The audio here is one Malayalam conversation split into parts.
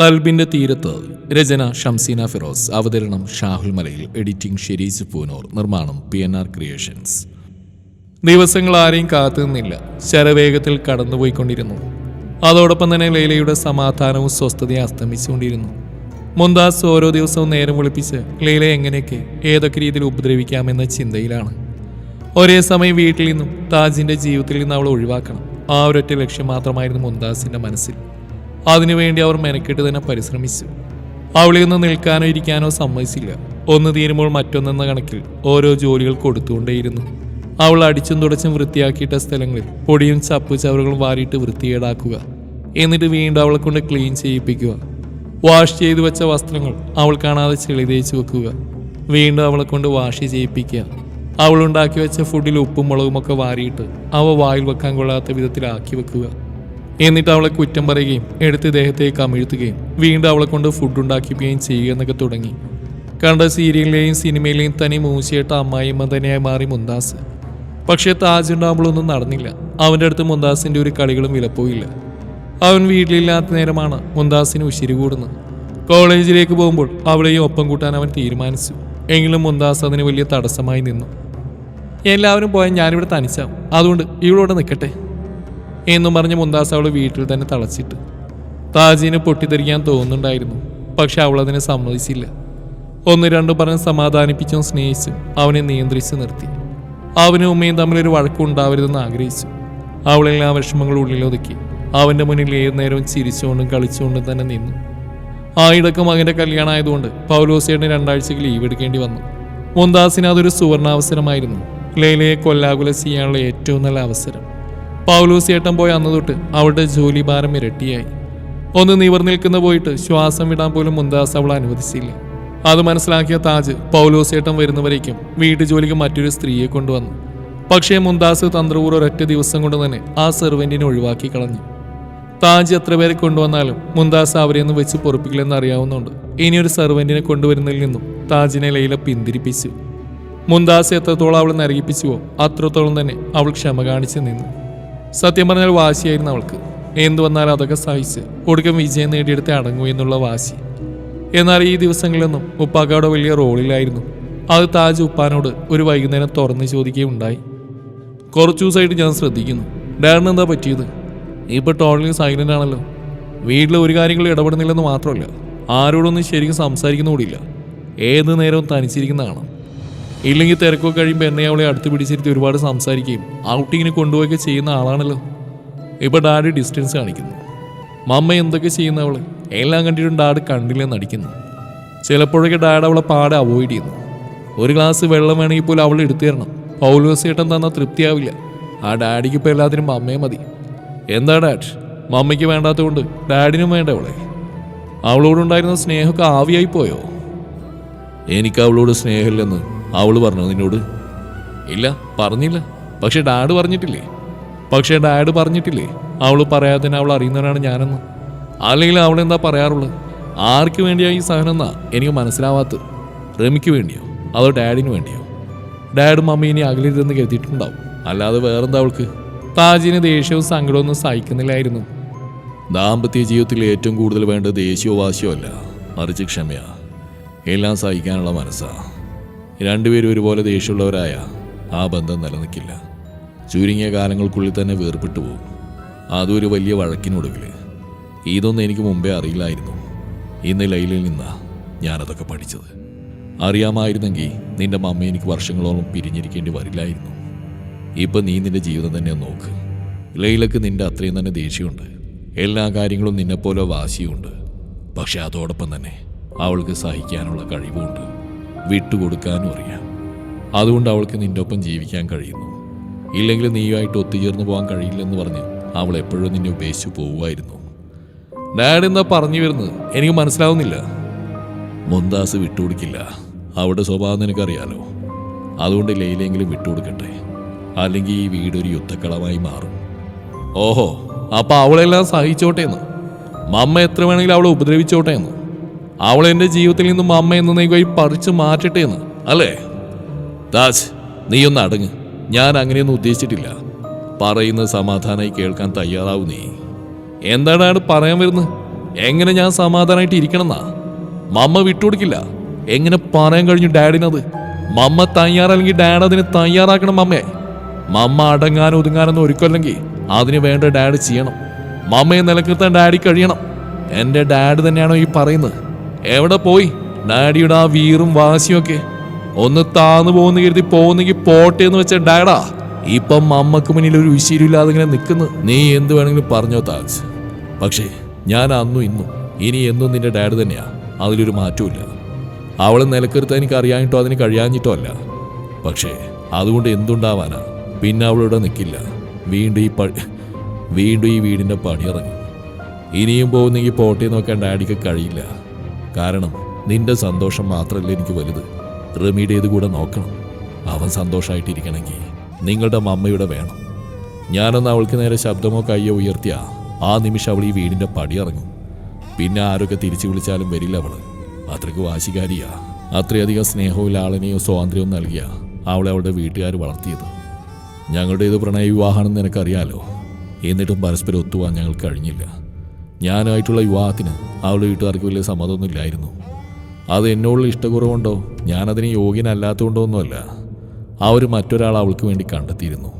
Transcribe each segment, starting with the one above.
കൽബിന്റെ തീരത്ത് രചന ഷംസീന ഫിറോസ് അവതരണം ഷാഹുൽ മലയിൽ എഡിറ്റിംഗ് ഷെരീസ് പൂനൂർ നിർമ്മാണം പി എൻ ആർ ക്രിയേഷൻസ്. ദിവസങ്ങൾ ആരെയും കാത്തു നിന്നില്ല. ശരവേഗത്തിൽ കടന്നുപോയിക്കൊണ്ടിരുന്നു. അതോടൊപ്പം തന്നെ ലൈലയുടെ സമാധാനവും സ്വസ്ഥതയും അസ്തമിച്ചുകൊണ്ടിരുന്നു. മുന്താസ് ഓരോ ദിവസവും നേരം വിളിപ്പിച്ച് ലൈലയെ എങ്ങനെയൊക്കെ ഏതൊക്കെ രീതിയിൽ ഉപദ്രവിക്കാമെന്ന ചിന്തയിലാണ്. ഒരേ സമയം വീട്ടിൽ നിന്നും താജിന്റെ ജീവിതത്തിൽ നിന്ന് അവൾ ഒഴിവാക്കണം. ആ ഒരൊറ്റ ലക്ഷ്യം മാത്രമായിരുന്നു മുന്താസിന്റെ മനസ്സിൽ. അതിനുവേണ്ടി അവർ മെനക്കെട്ട് തന്നെ പരിശ്രമിച്ചു. അവളിൽ നിന്ന് നിൽക്കാനോ ഇരിക്കാനോ സമ്മതിച്ചില്ല. ഒന്ന് തീരുമ്പോൾ മറ്റൊന്നെന്ന കണക്കിൽ ഓരോ ജോലികൾ കൊടുത്തുകൊണ്ടേയിരുന്നു. അവൾ അടിച്ചും തുടച്ചും വൃത്തിയാക്കിയിട്ട സ്ഥലങ്ങളിൽ പൊടിയും ചപ്പു ചവറുകളും വാരിയിട്ട് വൃത്തികേടാക്കുക. എന്നിട്ട് വീണ്ടും അവളെ കൊണ്ട് ക്ലീൻ ചെയ്യിപ്പിക്കുക. വാഷ് ചെയ്തു വെച്ച വസ്ത്രങ്ങൾ അവൾ കാണാതെ ചെളി തേച്ച് വെക്കുക. വീണ്ടും അവളെ കൊണ്ട് വാഷ് ചെയ്യിപ്പിക്കുക. അവൾ ഉണ്ടാക്കി വെച്ച ഫുഡിൽ ഉപ്പും മുളകുമൊക്കെ വാരിയിട്ട് അവ വായിൽ വെക്കാൻ കൊള്ളാത്ത വിധത്തിലാക്കി വെക്കുക. എന്നിട്ട് അവളെ കുറ്റം പറയുകയും എടുത്ത് ദേഹത്തെ അമിഴ്ത്തുകയും വീണ്ടും അവളെ കൊണ്ട് ഫുഡ് ഉണ്ടാക്കിക്കുകയും ചെയ്യുക എന്നൊക്കെ തുടങ്ങി. കണ്ട സീരിയലിലെയും സിനിമയിലെയും തനി മൂശിയേട്ട അമ്മായിമ്മ തന്നെയായി മാറി മുന്താസ് പക്ഷേ താജ് ഉണ്ടാകുമ്പോഴൊന്നും നടന്നില്ല. അവന്റെ അടുത്ത് മുന്താസിന്റെ ഒരു കളികളും വിലപ്പോയില്ല. അവൻ വീട്ടിലില്ലാത്ത നേരമാണ് മുന്താസിന് ഉശിരി കൂടുന്നത്. കോളേജിലേക്ക് പോകുമ്പോൾ അവളെയും ഒപ്പം കൂട്ടാൻ അവൻ തീരുമാനിച്ചു. എങ്കിലും മുന്താസ് അതിന് വലിയ തടസ്സമായി നിന്നു. എല്ലാവരും പോയാൽ ഞാനിവിടെ തനിച്ചാവും. അതുകൊണ്ട് ഇവളോടെ നിൽക്കട്ടെ. എന്നും പറഞ്ഞ് മുന്താസ് അവൾ വീട്ടിൽ തന്നെ തളച്ചിട്ട്. താജിന് പൊട്ടിത്തെറിക്കാൻ തോന്നുന്നുണ്ടായിരുന്നു പക്ഷെ അവൾ അതിനെ സമ്മതിച്ചില്ല. ഒന്ന് രണ്ടും പറഞ്ഞ് സമാധാനിപ്പിച്ചും സ്നേഹിച്ചും അവനെ നിയന്ത്രിച്ച് നിർത്തി. അവനും ഉമ്മയും തമ്മിലൊരു വഴക്കുണ്ടാവരുതെന്ന് ആഗ്രഹിച്ചു. അവളെല്ലാം വിഷമങ്ങൾ ഉള്ളിലൊതുക്കി അവന്റെ മുന്നിൽ ഏത് നേരവും ചിരിച്ചുകൊണ്ടും കളിച്ചുകൊണ്ടും തന്നെ നിന്നു. ആയിടക്ക് മകന്റെ കല്യാണം ആയതുകൊണ്ട് പൗലോസിയുടെ രണ്ടാഴ്ചക്ക് ലീവ് എടുക്കേണ്ടി വന്നു. മുന്താസിന് അതൊരു സുവർണാവസരമായിരുന്നു. ലൈലയെ കൊല്ലാകുല ചെയ്യാനുള്ള ഏറ്റവും നല്ല അവസരം. പൗലോസിയേട്ടൻ പോയ അന്ന് തൊട്ട് അവളുടെ ജോലി ഭാരം ഇരട്ടിയായി. ഒന്ന് നിവർ നിൽക്കുന്ന പോയിട്ട് ശ്വാസം വിടാൻ പോലും മുന്താസ് അവൾ അനുവദിച്ചില്ല. അത് മനസ്സിലാക്കിയ താജ് പൗലോസേട്ടൻ വരുന്നവരേക്കും വീട്ടു ജോലിക്ക് മറ്റൊരു സ്ത്രീയെ കൊണ്ടുവന്നു. പക്ഷേ മുന്താസ് തന്ത്രപൂർവം ഒരൊറ്റ ദിവസം കൊണ്ട് തന്നെ ആ സെർവെന്റിനെ ഒഴിവാക്കി കളഞ്ഞു. താജ് എത്ര പേരെ കൊണ്ടുവന്നാലും മുന്താസ് അവരെയൊന്നും വെച്ച് പൊറപ്പിക്കില്ലെന്ന് അറിയാവുന്നതുകൊണ്ട് ഒരു സെർവെന്റിനെ കൊണ്ടുവരുന്നതിൽ നിന്നും താജിനെ ലൈല പിന്തിരിപ്പിച്ചു. മുന്താസ് എത്രത്തോളം അവൾ നരകിപ്പിച്ചുവോ അത്രത്തോളം തന്നെ അവൾ ക്ഷമ കാണിച്ച് നിന്നു. സത്യം പറഞ്ഞാൽ വാശിയായിരുന്നു അവൾക്ക്. എന്തു വന്നാലും അതൊക്കെ സഹിച്ച് ഒടുക്കം വിജയം നേടിയെടുത്ത് അടങ്ങൂ എന്നുള്ള വാശി. എന്നാൽ ഈ ദിവസങ്ങളിലൊന്നും ഉപ്പാക്കയുടെ വലിയ റോളിലായിരുന്നു അത് താജ് ഉപ്പാനോട് ഒരു വൈകുന്നേരം തുറന്ന് ചോദിക്കുകയുണ്ടായി. കുറച്ചു ദിവസമായിട്ട് ഞാൻ ശ്രദ്ധിക്കുന്നു. ഡാഡിന് എന്താ പറ്റിയത്? ഇപ്പോൾ ടോട്ടലി സൈലന്റ് ആണല്ലോ വീട്ടിൽ ഒരു കാര്യങ്ങളും ഇടപെടുന്നില്ലെന്ന് മാത്രമല്ല ആരോടൊന്നും ശരിക്കും സംസാരിക്കുന്ന കൂടിയില്ല. ഏത് നേരവും തനിച്ചിരിക്കുന്ന കാണാം. ഇല്ലെങ്കിൽ തിരക്കൊക്കെ കഴിയുമ്പോൾ എന്നെ അവളെ അടുത്ത് പിടിച്ചിരുത്തി ഒരുപാട് സംസാരിക്കുകയും ഔട്ടിങ്ങിന് കൊണ്ടുപോവുകയൊക്കെ ചെയ്യുന്ന ആളാണല്ലോ. ഇപ്പൊ ഡാഡി ഡിസ്റ്റൻസ് കാണിക്കുന്നു. മമ്മ എന്തൊക്കെ ചെയ്യുന്ന അവൾ? എല്ലാം കണ്ടിട്ടും ഡാഡ് കണ്ടില്ലെന്ന് നടിക്കുന്നു. ചിലപ്പോഴൊക്കെ ഡാഡ് അവളെ പാടെ അവോയ്ഡ് ചെയ്യുന്നു. ഒരു ഗ്ലാസ് വെള്ളം വേണമെങ്കിൽ പോലും അവൾ എടുത്തു തരണം. പൗലോസ് ചേട്ടൻ തന്നാൽ തൃപ്തിയാവില്ല. ആ ഡാഡിക്ക് ഇപ്പോൾ എല്ലാത്തിനും മമ്മയെ മതി. എന്താ ഡാഡ്? മമ്മയ്ക്ക് വേണ്ടാത്തതുകൊണ്ട് ഡാഡിനും വേണ്ട അവളെ. അവളോടുണ്ടായിരുന്ന സ്നേഹമൊക്കെ ആവിയായി പോയോ? എനിക്ക് അവളോട് സ്നേഹമില്ലെന്ന് അവൾ പറഞ്ഞു നിന്നോട്. ഇല്ല പറഞ്ഞില്ല. പക്ഷെ ഡാഡ് പറഞ്ഞിട്ടില്ലേ? പക്ഷെ ഡാഡ് പറഞ്ഞിട്ടില്ലേ? അവൾ പറയാതെ അവൾ അറിയുന്നവരാണ് ഞാനെന്ന്. അല്ലെങ്കിൽ അവൾ എന്താ പറയാറുള്ളത്? ആർക്ക് വേണ്ടിയാ ഈ സഹനം എന്നാ എനിക്ക് മനസ്സിലാവാത്തത്? റമിക്ക് വേണ്ടിയോ? അതോ ഡാഡിന് വേണ്ടിയോ? ഡാഡും മമ്മി ഇനി അകലിരുന്ന് കരുതിയിട്ടുണ്ടാവും അല്ലാതെ വേറെന്താ അവൾക്ക്? താജിന് ദേഷ്യവും സങ്കടമൊന്നും സഹിക്കുന്നില്ലായിരുന്നു. ദാമ്പത്യ ജീവിതത്തിൽ ഏറ്റവും കൂടുതൽ വേണ്ടത് ദേഷ്യവും വാശിയോ അല്ല. മറിച്ച് ക്ഷമയാ. എല്ലാം സഹിക്കാനുള്ള മനസ്സാ. രണ്ടുപേരും ഒരുപോലെ ദേഷ്യമുള്ളവരായ ആ ബന്ധം നിലനിൽക്കില്ല. ചുരുങ്ങിയ കാലങ്ങൾക്കുള്ളിൽ തന്നെ വേർപെട്ടു പോകും. അതും ഒരു വലിയ വഴക്കിനൊടുവിൽ. ഇതൊന്നും എനിക്ക് മുമ്പേ അറിയില്ലായിരുന്നു. ഇന്ന് ലൈലിൽ നിന്നാ ഞാനതൊക്കെ പഠിച്ചത്. അറിയാമായിരുന്നെങ്കിൽ നിന്റെ മമ്മ എനിക്ക് വർഷങ്ങളോളം പിരിഞ്ഞിരിക്കേണ്ടി വരില്ലായിരുന്നു. ഇപ്പം നീ നിന്റെ ജീവിതം തന്നെ നോക്ക്. ലൈലക്ക് നിന്റെ അത്രയും തന്നെ ദേഷ്യമുണ്ട്. എല്ലാ കാര്യങ്ങളും നിന്നെപ്പോലെ വാശിയുണ്ട്. പക്ഷെ അതോടൊപ്പം തന്നെ അവൾക്ക് സഹിക്കാനുള്ള കഴിവുമുണ്ട്. വിട്ടുകൊടുക്കാനും അറിയാം. അതുകൊണ്ട് അവൾക്ക് നിന്റെ ഒപ്പം ജീവിക്കാൻ കഴിയുന്നു. ഇല്ലെങ്കിൽ നീയുമായിട്ട് ഒത്തുചേർന്ന് പോകാൻ കഴിയില്ലെന്ന് പറഞ്ഞ് അവൾ എപ്പോഴും നിന്നെ ഉപേക്ഷിച്ചു പോവുമായിരുന്നു. ഡാഡ് എന്താ പറഞ്ഞു വരുന്നത്? എനിക്ക് മനസ്സിലാവുന്നില്ല. മുന്താസ് വിട്ടുകൊടുക്കില്ല. അവളുടെ സ്വഭാവം നിനക്കറിയാലോ? അതുകൊണ്ട് ലൈലെങ്കിലും വിട്ടുകൊടുക്കട്ടെ. അല്ലെങ്കിൽ ഈ വീടൊരു യുദ്ധക്കളമായി മാറും. ഓഹോ അപ്പൊ അവളെല്ലാം സഹിച്ചോട്ടെ എന്ന്. മമ്മ എത്ര വേണമെങ്കിലും അവളെ ഉപദ്രവിച്ചോട്ടെ എന്ന്. അവൾ എന്റെ ജീവിതത്തിൽ നിന്നും അമ്മ എന്ന എന്നേക്കുമായി പറിച്ചു മാറ്റട്ടെ എന്ന് അല്ലേ? താജ് നീയൊന്ന് അടങ്ങ്. ഞാൻ അങ്ങനെയൊന്നും ഉദ്ദേശിച്ചിട്ടില്ല. പറയുന്ന സമാധാനമായി കേൾക്കാൻ തയ്യാറാവും നീ. എന്താണ് പറയാൻ വരുന്നത്? എങ്ങനെ ഞാൻ സമാധാനമായിട്ട് ഇരിക്കണമെന്നാ? മമ്മ വിട്ടുകൊടുക്കില്ല. എങ്ങനെ പറയാൻ കഴിഞ്ഞു ഡാഡിനത്? മമ്മ തയ്യാറല്ലെങ്കിൽ ഡാഡ് അതിന് തയ്യാറാക്കണം മമ്മയെ മമ്മ അടങ്ങാനും ഒതുങ്ങാനൊന്നും ഒരുക്കല്ലെങ്കിൽ അതിന് വേണ്ട ഡാഡ് ചെയ്യണം. മമ്മയെ നിലനിർത്താൻ ഡാഡി കഴിയണം. എന്റെ ഡാഡ് തന്നെയാണോ ഈ പറയുന്നത്? എവിടെ പോയി? ഡാഡിയുടെ ആ വീറും വാശിയും ഒക്കെ ഒന്ന് താന്നു പോകുന്ന കരുതി പോകുന്നെങ്കിൽ പോട്ടെ എന്ന് വെച്ച ഡാഡാ ഇപ്പം അമ്മയ്ക്ക് മുന്നിൽ ഒരു വിശീലില്ലാതെ ഇങ്ങനെ നിൽക്കുന്നു നീ എന്ത് വേണമെങ്കിലും പറഞ്ഞോ താജ്. പക്ഷേ ഞാൻ അന്നും ഇന്നും ഇനി എന്നും നിന്റെ ഡാഡ് തന്നെയാ. അതിലൊരു മാറ്റമില്ല അവളെ നിലക്കെടുത്ത് എനിക്ക് അറിയാഞ്ഞിട്ടോ അതിന് കഴിയാഞ്ഞിട്ടോ അല്ല. പക്ഷേ അതുകൊണ്ട് എന്തുണ്ടാവാനാ? പിന്നെ അവളിവിടെ നിൽക്കില്ല വീണ്ടും ഈ പഴി വീണ്ടും ഈ വീടിന്റെ പണിയിറങ്ങും. ഇനിയും പോകുന്നെങ്കിൽ പോട്ടെ നോക്കാൻ ഡാഡിക്ക് കഴിയില്ല. കാരണം നിന്റെ സന്തോഷം മാത്രമല്ല എനിക്ക് വലുത്. റമീഡേത് കൂടെ നോക്കണം. അവൻ സന്തോഷമായിട്ടിരിക്കണമെങ്കിൽ നിങ്ങളുടെ മമ്മയുടെ വേണം. ഞാനൊന്ന് അവൾക്ക് നേരെ ശബ്ദമോ കയ്യോ ഉയർത്തിയ ആ നിമിഷം അവൾ ഈ വീടിന്റെ പടിയിറങ്ങും പിന്നെ ആരൊക്കെ തിരിച്ചു വിളിച്ചാലും വരില്ല അവൾ അത്രയ്ക്ക് വാശികാരിയാ. അത്രയധികം സ്നേഹവും ലാളനെയോ സ്വാതന്ത്ര്യവും നൽകിയ അവളെ അവളുടെ വീട്ടുകാർ വളർത്തിയത്. ഞങ്ങളുടേത് പ്രണയ വിവാഹമാണെന്ന് നിനക്കറിയാലോ? എന്നിട്ടും പരസ്പരം ഒത്തുവാൻ ഞങ്ങൾ കഴിഞ്ഞില്ല. ഞാനായിട്ടുള്ള വിവാഹത്തിന് അവളുടെ വീട്ടുകാർക്ക് വലിയ സമ്മതമൊന്നും ഇല്ലായിരുന്നു അത് എന്നോടുള്ള ഇഷ്ടക്കുറവുണ്ടോ? ഞാനതിന് യോഗ്യനല്ലാത്തതുകൊണ്ടോ ഒന്നുമല്ല അവർ മറ്റൊരാൾ അവൾക്ക് വേണ്ടി കണ്ടെത്തിയിരുന്നു.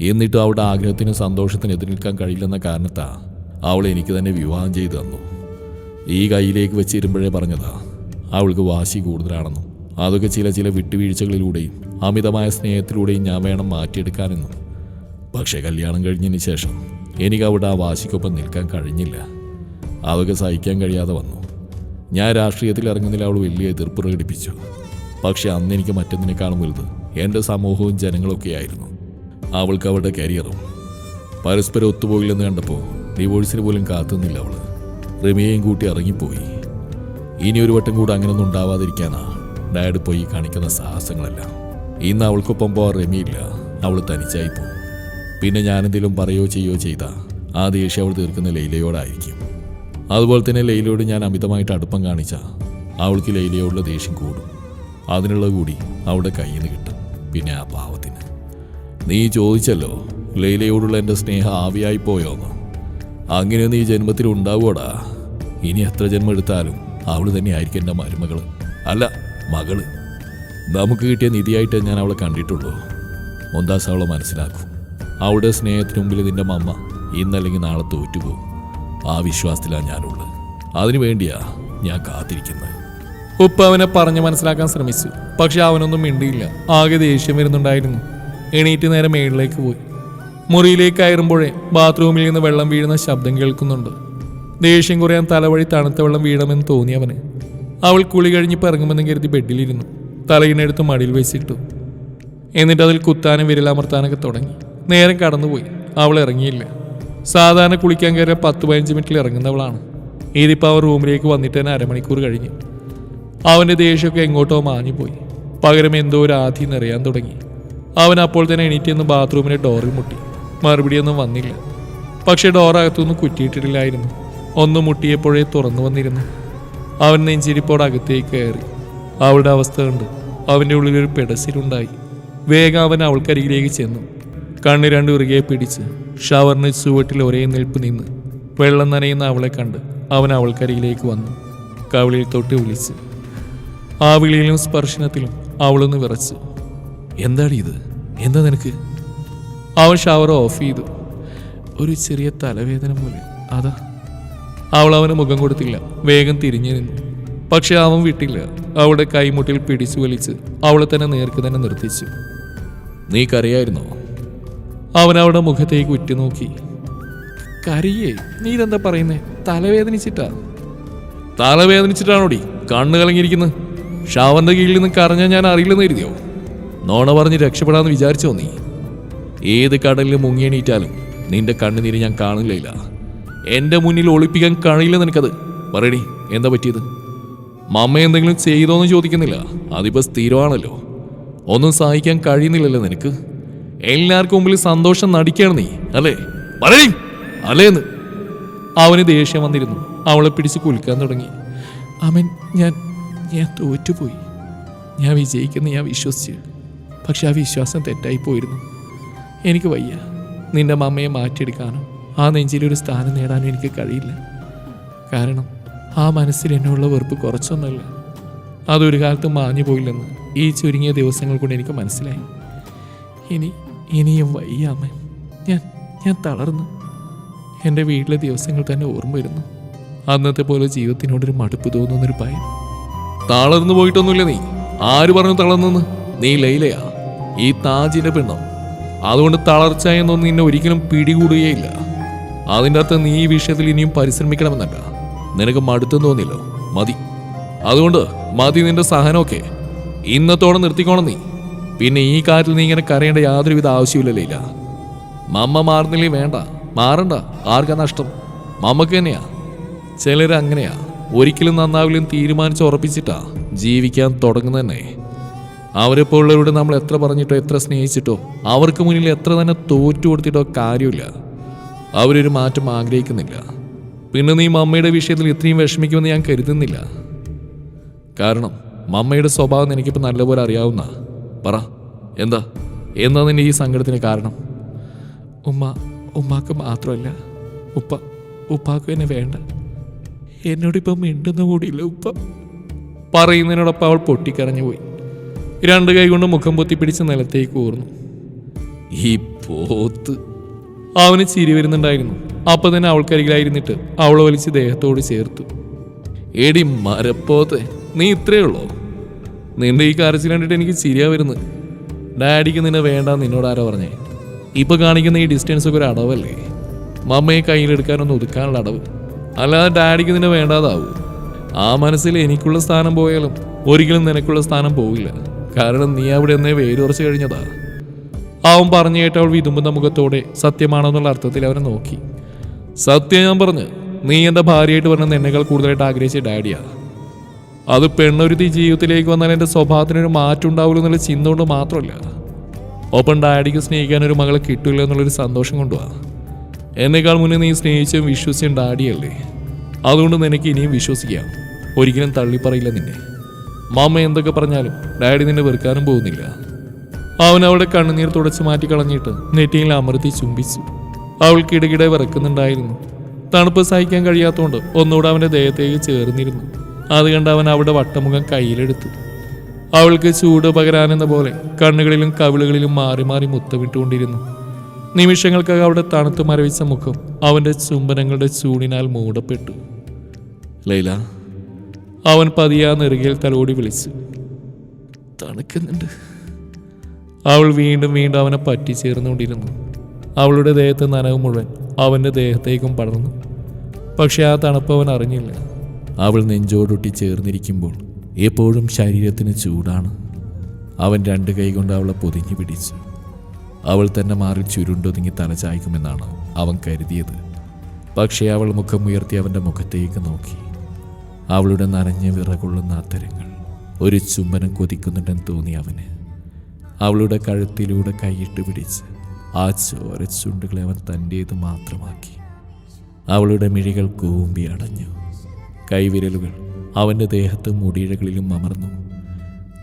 എന്നിട്ടും അവളുടെ ആഗ്രഹത്തിനും സന്തോഷത്തിനും എതിർ നിൽക്കാൻ കഴിയില്ലെന്ന കാരണത്താ അവൾ എനിക്ക് തന്നെ വിവാഹം ചെയ്തു തന്നു. ഈ കയ്യിലേക്ക് വെച്ചിരുമ്പോഴേ പറഞ്ഞതാ അവൾക്ക് വാശി കൂടുതലാണെന്നും അതൊക്കെ ചില ചില വിട്ടുവീഴ്ചകളിലൂടെയും അമിതമായ സ്നേഹത്തിലൂടെയും ഞാൻ വേണം മാറ്റിയെടുക്കാനെന്നും. പക്ഷേ കല്യാണം കഴിഞ്ഞതിന് ശേഷം എനിക്ക് അവിടെ ആ വാശിക്കൊപ്പം നിൽക്കാൻ കഴിഞ്ഞില്ല. അതൊക്കെ സഹിക്കാൻ കഴിയാതെ വന്നു. ഞാൻ രാഷ്ട്രീയത്തിൽ ഇറങ്ങുന്നതിൽ അവൾ വലിയ എതിർപ്പ് പ്രകടിപ്പിച്ചു. പക്ഷെ അന്ന് എനിക്ക് മറ്റൊന്നിനേക്കാളും വലുത് എന്റെ സമൂഹവും ജനങ്ങളൊക്കെ ആയിരുന്നു. അവൾക്ക് അവളുടെ കരിയറും. പരസ്പരം ഒത്തുപോകില്ലെന്ന് കണ്ടപ്പോൾ ഡിവോഴ്സിന് പോലും കാത്തുന്നില്ല അവൾ റിമിയെയും കൂട്ടി ഇറങ്ങിപ്പോയി. ഇനി ഒരു വട്ടം കൂടെ അങ്ങനെയൊന്നും ഉണ്ടാവാതിരിക്കാനാ ഡാഡ് പോയി കാണിക്കുന്ന സാഹസങ്ങളെല്ലാം. ഇന്ന് അവൾക്കൊപ്പം പോവാൻ റമിയില്ല. അവൾ തനിച്ചായി പോകും പിന്നെ ഞാനെന്തെങ്കിലും പറയോ ചെയ്യോ ചെയ്ത. ആ ദേഷ്യം അവൾ തീർക്കുന്ന ലൈലയോടായിരിക്കും. അതുപോലെ തന്നെ ലൈലയോട് ഞാൻ അമിതമായിട്ട് അടുപ്പം കാണിച്ച അവൾക്ക് ലൈലയോടുള്ള ദേഷ്യം കൂടും. അതിനുള്ള കൂടി അവളുടെ കയ്യിൽ നിന്ന് കിട്ടും. പിന്നെ ആ പാവത്തിന്. നീ ചോദിച്ചല്ലോ ലൈലയോടുള്ള എന്റെ സ്നേഹം ആവിയായി പോയോന്ന് അങ്ങനെയൊന്നും ഈ ജന്മത്തിൽ ഉണ്ടാവൂടാ ഇനി എത്ര ജന്മം എടുത്താലും അവൾ തന്നെയായിരിക്കും എന്റെ മരുമകൾ അല്ല മകൾ. നമുക്ക് കിട്ടിയ നിധിയായിട്ട് ഞാൻ അവളെ കണ്ടിട്ടുള്ളൂ. മുന്താസ് അവളെ മനസ്സിലാക്കും. അവളുടെ സ്നേഹത്തിന് മുമ്പിൽ നിന്റെ മമ്മ ഇന്നല്ലെങ്കിൽ നാളെ തോറ്റുപോകും. ആ വിശ്വാസത്തിലാണ് ഞാനുള്ളത്. അതിനു വേണ്ടിയാ ഞാൻ കാത്തിരിക്കുന്നത്. ഉപ്പ അവനെ പറഞ്ഞ് മനസ്സിലാക്കാൻ ശ്രമിച്ചു. പക്ഷെ അവനൊന്നും മിണ്ടിയില്ല. ആകെ ദേഷ്യം വരുന്നുണ്ടായിരുന്നു. എണീറ്റ് നേരെ മേളിലേക്ക് പോയി. മുറിയിലേക്ക് കയറുമ്പോഴേ ബാത്റൂമിൽ നിന്ന് വെള്ളം വീഴുന്ന ശബ്ദം കേൾക്കുന്നുണ്ട്. ദേഷ്യം കുറയാൻ തലവഴി തണുത്ത വെള്ളം വീഴണമെന്ന് തോന്നി അവന്. അവൾ കുളി കഴിഞ്ഞ് ഇറങ്ങുമെന്ന് കരുതി ബെഡിലിരുന്നു. തലയിനെടുത്ത് മടിയിൽ വെച്ചിട്ടു. എന്നിട്ട് അതിൽ കുത്താനും വിരലമർത്താനൊക്കെ തുടങ്ങി. നേരം കടന്നുപോയി. അവൾ ഇറങ്ങിയില്ല. സാധാരണ കുളിക്കാൻ കയറിയ പത്ത് പതിനഞ്ച് മിനിറ്റിൽ ഇറങ്ങുന്നവളാണ്. ഇതിപ്പോൾ അവർ റൂമിലേക്ക് വന്നിട്ട് തന്നെ അരമണിക്കൂർ കഴിഞ്ഞു. അവന്റെ ദേഷ്യമൊക്കെ എങ്ങോട്ടോ മാഞ്ഞുപോയി. പകരം എന്തോ ഒരു ആധി നിറയാൻ തുടങ്ങി. അവൻ അപ്പോൾ തന്നെ എണീറ്റ് നിന്ന് ബാത്റൂമിലെ ഡോറിൽ മുട്ടി. മറുപടിയൊന്നും വന്നില്ല. പക്ഷേ ഡോർ അകത്തുനിന്ന് കുറ്റിയിട്ടിട്ടില്ലായിരുന്നു ഒന്ന് മുട്ടിയപ്പോഴേ തുറന്നു വന്നിരുന്നു. അവൻ നെഞ്ചിരിപ്പോട് അകത്തേക്ക് കയറി. അവളുടെ അവസ്ഥ കണ്ട്. അവന്റെ ഉള്ളിലൊരു പെടസിലുണ്ടായി. വേഗം അവൻ അവൾക്കരികിലേക്ക് ചെന്നു. കണ്ണ് രണ്ടു ഇറുകെ പിടിച്ച് ഷവറിന് ചുവട്ടിൽ ഒരേ നിൽപ്പ് നിന്ന് വെള്ളം നനയുന്ന അവളെ കണ്ട് അവൻ അവൾക്കരികിലേക്ക് വന്നു. കവിളിൽ തൊട്ട് വിളിച്ച്. ആ വിളിയിലും സ്പർശനത്തിലും അവളൊന്ന് വിറച്ച്. എന്താടി ഇത്? എന്താ നിനക്ക്? അവൻ ഷവർ ഓഫ് ചെയ്തു. ഒരു ചെറിയ തലവേദന പോലെ. അതാ. അവൾ അവന് മുഖം കൊടുത്തില്ല. വേഗം തിരിഞ്ഞു നിന്നു. പക്ഷെ അവൻ വിട്ടില്ല. അവളുടെ കൈമുട്ടിൽ പിടിച്ചു വലിച്ച് അവളെ തന്നെ നേർക്ക് തന്നെ നിർത്തിച്ചു. നീ അവൻ അവളുടെ മുഖത്തേക്ക് ഉറ്റുനോക്കി. കരിയേ നീ ഇതെന്താ പറയുന്നേ? തലവേദനിച്ചിട്ടാ. തലവേദനിച്ചിട്ടാണോടി? കണ്ണ് കലങ്ങിയിരിക്കുന്നത് ഷാവന്റെ കീഴിൽ നിന്ന് കറഞ്ഞാൽ ഞാൻ അറിയില്ലെന്ന് കരുതിയോ? നോണ പറഞ്ഞ് രക്ഷപ്പെടാന്ന് വിചാരിച്ചോ നീ? ഏത് കടലിൽ മുങ്ങിയണീറ്റാലും നിന്റെ കണ്ണുനീര് ഞാൻ കാണില്ല എന്റെ മുന്നിൽ ഒളിപ്പിക്കാൻ കഴിയില്ല നിനക്കത്. പറയടി എന്താ പറ്റിയത്? മമ്മ എന്തെങ്കിലും ചെയ്തോന്ന് ചോദിക്കുന്നില്ല. അതിപ്പോ സ്ഥിരമാണല്ലോ. ഒന്നും സഹായിക്കാൻ കഴിയുന്നില്ലല്ലോ നിനക്ക്. എല്ലാവർക്കും മുമ്പിൽ സന്തോഷം നടിക്കണം നീ അല്ലേ? പറയും അല്ലേന്ന് അവന് ദേഷ്യം വന്നിരുന്നു. അവളെ പിടിച്ച് കുലുക്കാൻ തുടങ്ങി. അവൻ ഞാൻ ഞാൻ തോറ്റുപോയി. ഞാൻ വിജയിക്കുന്ന ഞാൻ വിശ്വസിച്ചു. പക്ഷെ ആ വിശ്വാസം തെറ്റായി പോയിരുന്നു. എനിക്ക് വയ്യ. നിന്റെ മമ്മയെ മാറ്റിയെടുക്കാനോ ആ നെഞ്ചിലൊരു സ്ഥാനം നേടാനും എനിക്ക് കഴിയില്ല. കാരണം ആ മനസ്സിൽ എന്നുള്ള വെറുപ്പ് കുറച്ചൊന്നുമല്ല അതൊരു കാലത്ത് മാഞ്ഞു പോയില്ലെന്ന് ഈ ചുരുങ്ങിയ ദിവസങ്ങൾ കൊണ്ട് എനിക്ക് മനസ്സിലായി. ഇനി ഇനിയും വയ്യാമ. ഞാൻ ഞാൻ തളർന്നു. എന്റെ വീട്ടിലെ ദിവസങ്ങൾ തന്നെ ഓർമ്മ വരുന്നു. അന്നത്തെ പോലെ ജീവിതത്തിനോടൊരു മടുപ്പ് തോന്നുന്നൊരു ഭയം. തളർന്നു പോയിട്ടൊന്നുമില്ല നീ. ആര് പറഞ്ഞു തളർന്നെന്ന്? നീ ലൈലയാ. ഈ താജിന്റെ പെണ്ണോ? അതുകൊണ്ട് തളർച്ച എന്നൊന്നും നിന്നെ ഒരിക്കലും പിടികൂടുകയില്ല. അതിന്റെ അകത്ത് നീ ഈ വിഷയത്തിൽ ഇനിയും പരിശ്രമിക്കണമെന്നല്ല. നിനക്ക് മടുത്തെന്ന് തോന്നിയല്ലോ. മതി. അതുകൊണ്ട് മതി നിന്റെ സഹനമൊക്കെ. ഇന്നത്തോടെ നിർത്തിക്കോണം നീ. പിന്നെ ഈ കാര്യത്തിൽ നീ ഇങ്ങനെ കരയേണ്ട യാതൊരുവിധ ആവശ്യമില്ല ഇല്ല മമ്മ മാറുന്നില്ലേ വേണ്ട. മാറണ്ട. ആർക്കാ നഷ്ടം? മമ്മക്ക് തന്നെയാ. ചിലർ അങ്ങനെയാ. ഒരിക്കലും നന്നാവില്ലെന്ന് തീരുമാനിച്ച് ഉറപ്പിച്ചിട്ടാ ജീവിക്കാൻ തുടങ്ങുന്നതന്നെ അവരെപ്പോലുള്ളവരോട് നമ്മൾ എത്ര പറഞ്ഞിട്ടോ എത്ര സ്നേഹിച്ചിട്ടോ അവർക്ക് മുന്നിൽ എത്ര തന്നെ തോറ്റു കൊടുത്തിട്ടോ കാര്യമില്ല. അവരൊരു മാറ്റം ആഗ്രഹിക്കുന്നില്ല. പിന്നെ നീ മമ്മയുടെ വിഷയത്തിൽ ഇത്രയും വിഷമിക്കുമെന്ന് ഞാൻ കരുതുന്നില്ല. കാരണം മമ്മയുടെ സ്വഭാവം എനിക്കിപ്പോൾ നല്ലപോലെ അറിയാവുന്ന. പറ. എന്താ? എന്താ നിന്റെ ഈ സങ്കടത്തിന് കാരണം? ഉമ്മ ഉമ്മാക്ക് മാത്രമല്ല ഉപ്പ ഉപ്പാക്കും എന്നെ വേണ്ട. എന്നോടിപ്പം മിണ്ടുന്ന കൂടിയില്ല ഉപ്പ. പറയുന്നതിനോടൊപ്പം അവൾ പൊട്ടിക്കരഞ്ഞു പോയി. രണ്ട് കൈ കൊണ്ട് മുഖം പൊത്തി പിടിച്ച് നിലത്തേക്ക് ഊർന്നു. ഈ പോത്ത്. അവന് ചിരി വരുന്നുണ്ടായിരുന്നു. അപ്പം തന്നെ അവൾക്കരികിലായിരുന്നിട്ട് അവളെ വലിച്ച് ദേഹത്തോട് ചേർത്തു. എടി മരപ്പോത്തെ നീ ഇത്രയേ ഉള്ളോ? നിന്റെ ഈ കരച്ചിൽ കണ്ടിട്ട് എനിക്ക് ശരിയാ വരുന്നത് ഡാഡിക്ക് നിന്നെ വേണ്ട നിന്നോട് ആരാ പറഞ്ഞേ? ഇപ്പൊ കാണിക്കുന്ന ഈ ഡിസ്റ്റൻസ് ഒക്കെ ഒരു അടവല്ലേ? മമ്മയെ കയ്യിലെടുക്കാനൊന്ന് ഒതുക്കാനുള്ള അടവ്. അല്ലാതെ ഡാഡിക്ക് നിന്നെ വേണ്ടാതാവൂ. ആ മനസ്സിൽ എനിക്കുള്ള സ്ഥാനം പോയാലും ഒരിക്കലും നിനക്കുള്ള സ്ഥാനം പോവില്ല. കാരണം നീ അവിടെ എന്നേ വേരുറച്ചു കഴിഞ്ഞതാ. അവൻ പറഞ്ഞു കേട്ട് അവൾ വിതുമ്പുന്ന മുഖത്തോടെ സത്യമാണെന്നുള്ള അർത്ഥത്തിൽ അവനെ നോക്കി. സത്യം ഞാൻ പറഞ്ഞു നീ എന്റെ ഭാര്യയായിട്ട് പറഞ്ഞ എന്നെക്കാൾ കൂടുതലായിട്ട് ആഗ്രഹിച്ച ഡാഡിയാ. അത് പെണ്ണൊരുത്തി ജീവിതത്തിലേക്ക് വന്നാൽ എന്റെ സ്വഭാവത്തിനൊരു മാറ്റം ഉണ്ടാവില്ല എന്നുള്ള ചിന്ത കൊണ്ട് മാത്രമല്ല. ഒപ്പം ഡാഡിക്ക് സ്നേഹിക്കാൻ ഒരു മകളെ കിട്ടില്ല എന്നുള്ളൊരു സന്തോഷം കൊണ്ടുവാ. എന്നേക്കാൾ മുന്നേ നീ സ്നേഹിച്ചും വിശ്വസിച്ചും ഡാഡിയല്ലേ. അതുകൊണ്ട് നിനക്ക് ഇനിയും വിശ്വസിക്കാം. ഒരിക്കലും തള്ളിപ്പറയില്ല നിന്നെ. മാമ എന്തൊക്കെ പറഞ്ഞാലും ഡാഡി നിന്നെ വെറുക്കാനും പോകുന്നില്ല. അവൻ അവളുടെ കണ്ണുനീർ തുടച്ചു മാറ്റി കളഞ്ഞിട്ട് നെറ്റിയിൽ അമർത്തി ചുംബിച്ചു. അവൾക്ക് ഇടകിടെ വിറക്കുന്നുണ്ടായിരുന്നു. തണുപ്പ് സഹിക്കാൻ കഴിയാത്തതുകൊണ്ട് ഒന്നുകൂടെ അവന്റെ ദേഹത്തേക്ക് ചേർന്നിരുന്നു. അത് കണ്ട് അവൻ അവളുടെ വട്ടമുഖം കയ്യിലെടുത്തു. അവൾക്ക് ചൂട് പകരാനെന്ന പോലെ കണ്ണുകളിലും കവിളുകളിലും മാറി മാറി മുത്തമിട്ടുകൊണ്ടിരുന്നു. നിമിഷങ്ങൾക്കകം അവിടെ തണുത്തു മരവിച്ച മുഖം അവന്റെ ചുംബനങ്ങളുടെ ചൂടിനാൽ മൂടപ്പെട്ടു. ലൈല. അവൻ പതിയാ നെറുകയിൽ തലോടി വിളിച്ചു. തണുക്കുന്നുണ്ട്. അവൾ വീണ്ടും വീണ്ടും അവനെ പറ്റിച്ചേർന്നുകൊണ്ടിരുന്നു. അവളുടെ ദേഹത്ത് നനവ് മുഴുവൻ അവന്റെ ദേഹത്തേക്കും പടർന്നു. പക്ഷെ ആ തണുപ്പ് അവൻ അറിഞ്ഞില്ല. അവൾ നെഞ്ചോടൊട്ടി ചേർന്നിരിക്കുമ്പോൾ എപ്പോഴും ശരീരത്തിന് ചൂടാണ്. അവൻ രണ്ട് കൈകൊണ്ട് അവളെ പൊതിഞ്ഞു പിടിച്ചു. അവൾ തന്നെ മാറി ചുരുണ്ടൊതുങ്ങി തലചായ്ക്കുമെന്നാണ് അവൻ കരുതിയത്. പക്ഷേ അവൾ മുഖം ഉയർത്തി അവന്റെ മുഖത്തേക്ക് നോക്കി. അവളുടെ നനഞ്ഞ വിറകൊള്ളുന്ന അത്തരങ്ങൾ ഒരു ചുംബനം കൊതിക്കുന്നുണ്ടെന്ന് തോന്നി അവന്. അവളുടെ കഴുത്തിലൂടെ കൈയിട്ട് പിടിച്ച് ആ ചോരച്ചുണ്ടുകളെ അവൻ തന്റേത് മാത്രമാക്കി. അവളുടെ മിഴികൾ കൂമ്പി അടഞ്ഞു. കൈവിരലുകൾ അവന്റെ ദേഹത്ത് മുടിയിഴകളിലും അമർന്നു.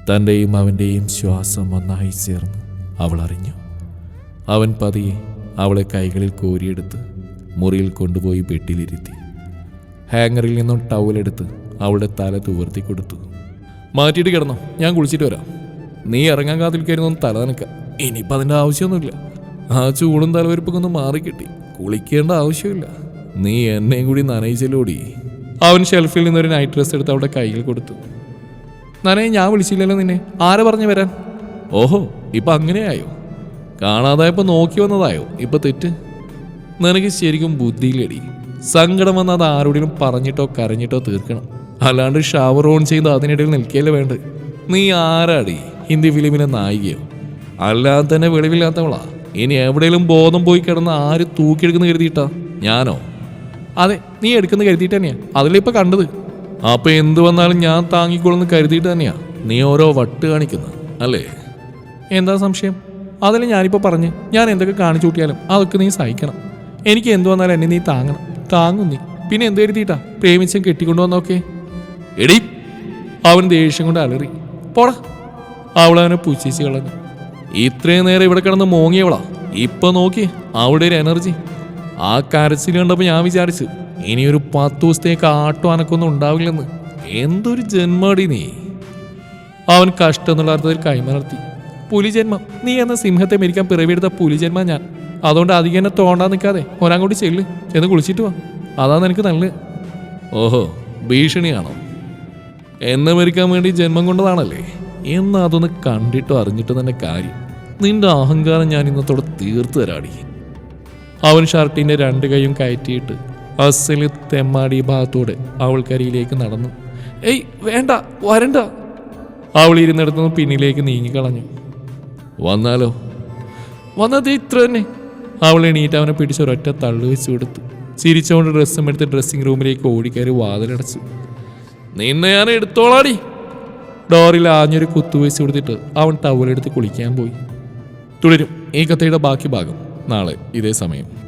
തന്റെയും അവന്റെയും ശ്വാസം ഒന്നായി ചേർന്നു. അവൾ അറിഞ്ഞു. അവൻ പതിയെ അവളെ കൈകളിൽ കോരിയെടുത്ത് മുറിയിൽ കൊണ്ടുപോയി ബെഡിലിരുത്തി. ഹാങ്ങറിൽ നിന്നും ടവലെടുത്ത് അവളുടെ തല തുവർത്തി കൊടുത്തു. മാറ്റിയിട്ട് കിടന്നോ. ഞാൻ കുളിച്ചിട്ട് വരാം. നീ ഇറങ്ങാൻ കാത്തിരിക്കായിരുന്നു തല നനക്ക ഇനിയിപ്പോൾ അതിന്റെ ആവശ്യമൊന്നുമില്ല. ആ ചൂടും തലവരിപ്പൊക്കെ ഒന്ന് മാറിക്കിട്ടി. കുളിക്കേണ്ട ആവശ്യമില്ല. നീ എന്നെയും കൂടി നനയിച്ചല്ലോടി അവൻ ഷെൽഫിൽ നിന്ന് ഒരു നൈറ്റ് ഡ്രസ് എടുത്ത് അവളുടെ കയ്യിൽ കൊടുത്തു. നനയെ ഞാൻ വിളിച്ചില്ലല്ലോ നിന്നെ. ആരെ പറഞ്ഞു വരാൻ? ഓഹോ ഇപ്പൊ അങ്ങനെയായോ? കാണാതായപ്പോൾ നോക്കി വന്നതായോ? ഇപ്പൊ തെറ്റ്? നിനക്ക് ശരിക്കും ബുദ്ധിയിലടി സങ്കടം വന്നാൽ അത് ആരോടെങ്കിലും പറഞ്ഞിട്ടോ കരഞ്ഞിട്ടോ തീർക്കണം. അല്ലാണ്ട് ഷവർ ഓൺ ചെയ്ത് അതിനിടയിൽ നിൽക്കുകയല്ലേ വേണ്ട നീ ആരാടി? ഹിന്ദി ഫിലിമിലെ നായികയോ? അല്ലാതെ തന്നെ വെളിവില്ലാത്തവളാ. ഇനി എവിടെയെങ്കിലും ബോധം പോയി കിടന്ന് ആര് തൂക്കിയെടുക്കുന്ന കരുതിയിട്ടാ? ഞാനോ? അതെ നീ എടുക്കുന്ന കരുതിയിട്ട് തന്നെയാ. അതിലിപ്പോ ഇപ്പൊ കണ്ടത്. അപ്പൊ എന്ത് വന്നാലും ഞാൻ താങ്ങിക്കൊള്ളുന്ന കരുതിയിട്ട് തന്നെയാ. നീ ഓരോ വട്ട് കാണിക്കുന്നത് അല്ലേ? എന്താ സംശയം? അതിൽ ഞാനിപ്പോൾ പറഞ്ഞ്. ഞാൻ എന്തൊക്കെ കാണിച്ചു കൂട്ടിയാലും അതൊക്കെ നീ സഹിക്കണം. എനിക്ക് എന്ത് വന്നാലും എന്നെ നീ താങ്ങണം. താങ്ങും നീ. പിന്നെ എന്ത് കരുതിയിട്ടാ? പ്രേമിച്ചും കെട്ടിക്കൊണ്ടുവന്നോക്കെ എടി അവൻ ദേഷ്യം കൊണ്ട് അലറി. പോടാ. അവൾ അവനെ പുച്ഛിച്ച് കളഞ്ഞു. ഇത്രയും നേരം ഇവിടെ കിടന്ന് മോങ്ങിയവളാ. ഇപ്പൊ നോക്കി അവിടെ ഒരു എനർജി ആ കരച്ചിൽ കണ്ടപ്പോൾ ഞാൻ വിചാരിച്ചു ഇനിയൊരു പത്ത് ദിവസത്തേക്ക് ആട്ടോ അനക്കൊന്നും ഉണ്ടാവില്ലെന്ന്. എന്തൊരു ജന്മടി നീ. അവൻ കഷ്ടം എന്നുള്ള അർത്ഥത്തിൽ കൈമലർത്തി പുലിജന്മം നീ എന്ന സിംഹത്തെ മരിക്കാൻ പിറവിയെടുത്ത പുലിജന്മ ഞാൻ. അതുകൊണ്ട് അധികം എന്നെ തോണ്ടാ നിൽക്കാതെ കൂടി ചെല്ല് എന്ന് കുളിച്ചിട്ട് വാ. അതാണ് എനിക്ക് നല്ലത്. ഓഹോ ഭീഷണിയാണോ? എന്നെ മരിക്കാൻ വേണ്ടി ജന്മം കൊണ്ടതാണല്ലേ? എന്നാ അതൊന്ന് കണ്ടിട്ടോ അറിഞ്ഞിട്ടോ തന്നെ കാര്യം. നിന്റെ അഹങ്കാരം ഞാൻ ഇന്നത്തോടെ തീർത്തു തരാടി. അവൻ ഷർട്ടിന്റെ രണ്ട് കൈയും കയറ്റിയിട്ട് അസലി തെമ്മാടി ഭാഗത്തൂടെ അവൾക്കരിയിലേക്ക് നടന്നു. ഏയ് വേണ്ട വരണ്ട. അവൾ ഇരുന്നിടത്തുനിന്ന് പിന്നിലേക്ക് നീങ്ങിക്കളഞ്ഞു വന്നാലോ? വന്നത് ഇത്ര തന്നെ. അവൾ എണീറ്റ് അവനെ പിടിച്ച് ഒരൊറ്റ തള്ളു വെച്ച് കൊടുത്തു ചിരിച്ചുകൊണ്ട് ഡ്രസ്സും എടുത്ത് ഡ്രസ്സിംഗ് റൂമിലേക്ക് ഓടിക്കയറി വാതിലടച്ചു. നിന്നെ ഞാൻ എടുത്തോളാടി. ഡോറിൽ ആഞ്ഞൊരു കുത്തുവെച്ച് കൊടുത്തിട്ട് അവൻ ടവലെടുത്ത് കുളിക്കാൻ പോയി. തുടരും ഈ കഥയുടെ ബാക്കി ഭാഗം. നാളെ ഇതേ സമയം.